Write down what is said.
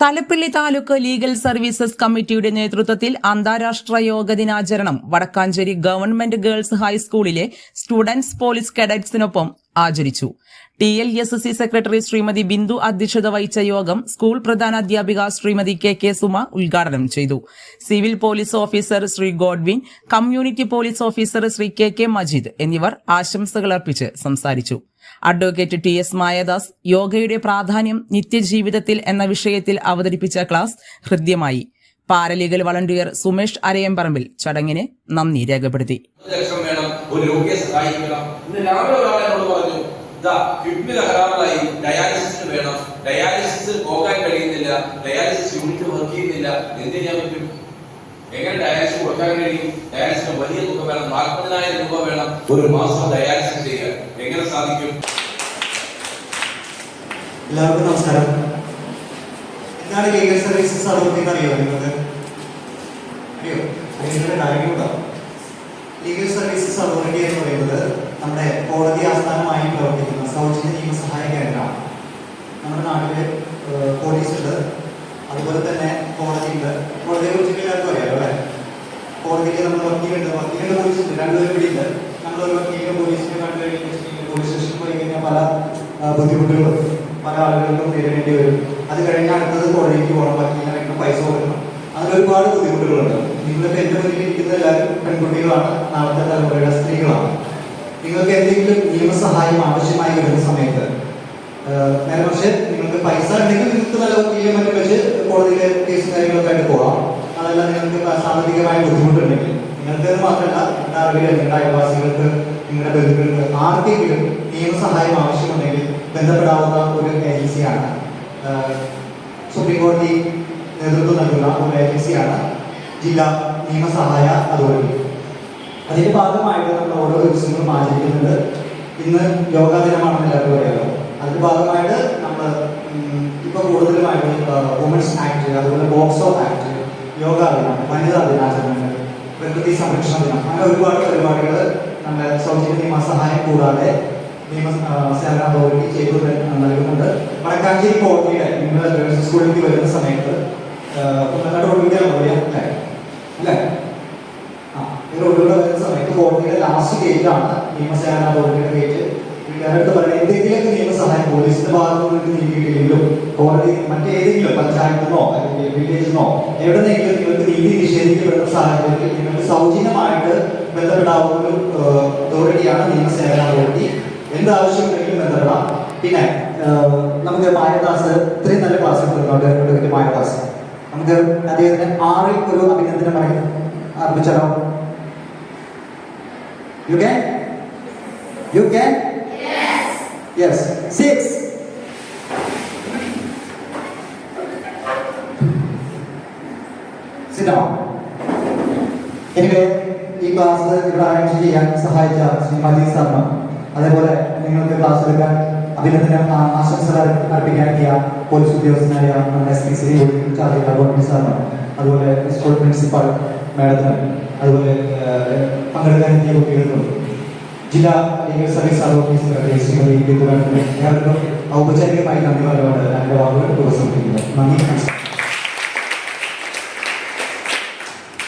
Thalappilly taluk legal services കമ്മിറ്റിയുടെ നേതൃത്വത്തിൽ അന്താരാഷ്ട്ര യോഗ ദിനാചരണം വടക്കാഞ്ചേരി ഗവൺമെന്റ് ഗേൾസ് ഹൈസ്കൂളിലെ സ്റ്റുഡൻസ് പോലീസ് കേഡറ്റ്സിനൊപ്പം ആചരിച്ചു. T L S C secretary Shrimati Bindu അധ്യക്ഷത വഹിച്ച യോഗം സ്കൂൾ പ്രധാനാധ്യാപിക ശ്രീമതി കെ കെ സുമ ഉദ്ഘാടനം ചെയ്തു. Civil police officer Shri Godwin community police officer Shri K K Majeed എന്നിവർ ആശംസകൾ അർപ്പിച്ച് സംസാരിച്ചു. അഡ്വക്കേറ്റ് ടി എസ് മായദാസ് യോഗയുടെ പ്രാധാന്യം നിത്യജീവിതത്തിൽ എന്ന വിഷയത്തിൽ അവതരിപ്പിച്ച ക്ലാസ് ഹൃദ്യമായി. പാരലീഗൽ വളണ്ടിയർ സുമേഷ് അരയമ്പറമ്പിൽ ചടങ്ങിന് നന്ദി രേഖപ്പെടുത്തി. കിഡ്നി തകരാറിലായി ഡയാലിസിസിന് വേണം. ഡയാലിസിസ് പോകാൻ കഴിയുന്നില്ല ഡയാലിസിസ് യൂണിറ്റ് വർക്ക് ചെയ്യുന്നില്ല. എന്ത് ചെയ്യാൻ പറ്റും? എങ്ങനെ ഡയാലിസിസ് കൊടുക്കാൻ കഴിയും? ഡയാലിസിന് വലിയ തുക വേണം നാൽപ്പതിനായിരം രൂപ വേണം. ഒരു മാസം ഡയാലിസിസ് ചെയ്യാൻ. എങ്ങനെ സാധിക്കും? എല്ലാവർക്കും നമസ്കാരം. എന്താണ് ലീഗൽ സർവീസസ് അതോറിറ്റി അറിയോ നിങ്ങൾക്ക്? അറിയോ? ലീഗൽ സർവീസസ് അതോറിറ്റി എന്ന് പറയുന്നത് നമ്മുടെ കോടതി ആസ്ഥാനമായി പ്രവർത്തിക്കുന്ന സൗജന്യ നിയമസഹായ കേന്ദ്രമാണ് നമ്മുടെ നാട്ടിൽ പോലീസ് ഉണ്ട് അതുപോലെ തന്നെ കോടതി ഉണ്ട് കോടതിയെ കുറിച്ച് എല്ലാവർക്കും അറിയാം അല്ലേ? കോടതിയിൽ നമ്മൾ വക്കീലുണ്ട്. വക്കീലിന്റെ പോലീസ് ഉണ്ട്. രണ്ടുപേരും ഇവിടെ ഉണ്ട്. നമ്മൾ ഒരു വക്കീലിനെ പോലീസിനെ കണ്ടു കഴിഞ്ഞാൽ പോലീസ് സ്റ്റേഷനിൽ പോയി കഴിഞ്ഞാൽ പല ബുദ്ധിമുട്ടുകളും പല ആളുകൾക്കും നേരിടേണ്ടി വരും. അത് കഴിഞ്ഞാൽ അടുത്തത് കോടതിക്ക് പോകണം. വക്കീലിനെ പൈസ കൊടുക്കണം. അങ്ങനെ ഒരുപാട് ബുദ്ധിമുട്ടുകളുണ്ട്. നിങ്ങളിപ്പോൾ എന്റെ മുന്നിൽ ഇരിക്കുന്ന എല്ലാവരും പെൺകുട്ടികളാണ്. നാളത്തെ തലമുറയുടെ സ്ത്രീകളാണ്. നിങ്ങൾക്ക് എന്തെങ്കിലും നിയമസഹായം ആവശ്യമായി വരുന്ന സമയത്ത് നേരെ പക്ഷെ നിങ്ങൾക്ക് പൈസ ഉണ്ടെങ്കിൽ നിങ്ങൾക്ക് നല്ല വക്കീലും മറ്റും വെച്ച് കോടതിയിലെ കേസ് കാര്യങ്ങളൊക്കെ ആയിട്ട് പോകാം. അതല്ല നിങ്ങൾക്ക് സാമ്പത്തികമായ ബുദ്ധിമുട്ടുണ്ടെങ്കിൽ നിങ്ങൾക്ക് മാത്രമല്ല നിങ്ങളുടെ അറിവിൽ നിങ്ങളുടെ അയൽവാസികൾക്ക് നിങ്ങളുടെ ബന്ധുക്കൾക്ക് ആർക്കെങ്കിലും നിയമസഹായം ആവശ്യമുണ്ടെങ്കിൽ ബന്ധപ്പെടാവുന്ന ഒരു ഏജൻസിയാണ് സുപ്രീം കോടതി നേതൃത്വം നൽകുന്ന ഒരു ഏജൻസിയാണ് ജില്ലാ നിയമസഹായ അതോറിറ്റി. അതിന്റെ ഭാഗമായിട്ട് നമ്മൾ ഓരോ ദിവസങ്ങളും ആചരിക്കുന്നുണ്ട്. ഇന്ന് യോഗാ ദിനമാണെന്ന് എല്ലാവർക്കും അറിയാമോ അതിന്റെ ഭാഗമായിട്ട് നമ്മൾ ഇപ്പൊ കൂടുതലുമായിട്ട് വുമൻസ് ആക്ട് അതുപോലെ ബോക്സ് ഓഫ് ആക്ട് യോഗാ ദിനം വനിതാ ദിനാചരണങ്ങൾ പ്രകൃതി സംരക്ഷണ ദിനം അങ്ങനെ ഒരുപാട് പരിപാടികൾ നമ്മുടെ സൗജന്യ നിയമസഹായം കൂടാതെ നിയമ സേവന അതോറിറ്റി ചെയ്തു നൽകുന്നുണ്ട്. വടക്കാഞ്ചേരി കോടതിയുടെ നിങ്ങൾ സ്കൂളിലേക്ക് വരുന്ന സമയത്ത് കുന്നക്കാട് റോഡിലൂടെ അറിയാം അല്ലേ? അല്ലേ? സമയത്ത് കോടതിയുടെ ലാസ്റ്റ് ഗേറ്റ് ആണ്. നിയമസേന കോടതിയുടെ ഗേറ്റ് വീട്ടുകാരോട് പറയുന്നത് എന്തെങ്കിലുമൊക്കെ നിയമസഹായം പോലീസിന്റെ ഭാഗത്തു നിന്ന് നീക്കിയിട്ടില്ലെങ്കിലും കോടതി മറ്റേതെങ്കിലും പഞ്ചായത്തിനോ അല്ലെങ്കിൽ വില്ലേജിനോ എവിടെന്നെങ്കിലും നിങ്ങൾക്ക് നീതി നിഷേധിക്കപ്പെടുന്ന സാഹചര്യത്തിൽ നിങ്ങൾക്ക് സൗജന്യമായിട്ട് ബന്ധപ്പെടാവുന്ന ഒരു അതോറിറ്റിയാണ് നിയമസേന അതോറിറ്റി എന്താവശ്യമുണ്ടെങ്കിലും ബന്ധപ്പെടാം. പിന്നെ നമുക്ക് മായദാസ് ഇത്രയും നല്ല ക്ലാസ് എടുക്കുന്നുണ്ട് മായദാസ് നമുക്ക് അദ്ദേഹത്തിന് ആറിൽ ഒരു അഭിനന്ദനം പറയും. ആരംഭിച്ചാലോ you can you can yes six എനിക്ക് ഈ ക്ലാസ് ഇവിടെ അറേഞ്ച് ചെയ്യാൻ സഹായിച്ച ശ്രീ മജീദ് സാറിനും അതേപോലെ നിങ്ങൾക്ക് ക്ലാസ് എടുക്കാൻ അഭിനന്ദനം ആ- ആശംസകൾ അർപ്പ- അർപ്പിക്കാൻ എത്തിയ പോലീസ് ഉദ്യോഗസ്ഥനായ നമ്മുടെ S P Shri charge government സാറിനും അതുപോലെ സ്കൂൾ പ്രിൻസിപ്പാൾ മാഡത്തിനും അതുപോലെ പങ്കെടുക്കാൻ എത്തിയ കുട്ടികൾക്കും ജില്ലാ legal service authority secretary Srimathi ഔപചാരികമായി നന്ദി പറയുവാണ് എന്റെ വാക്കുകൾ ഉപസംഹരിക്കുന്നു. നന്ദി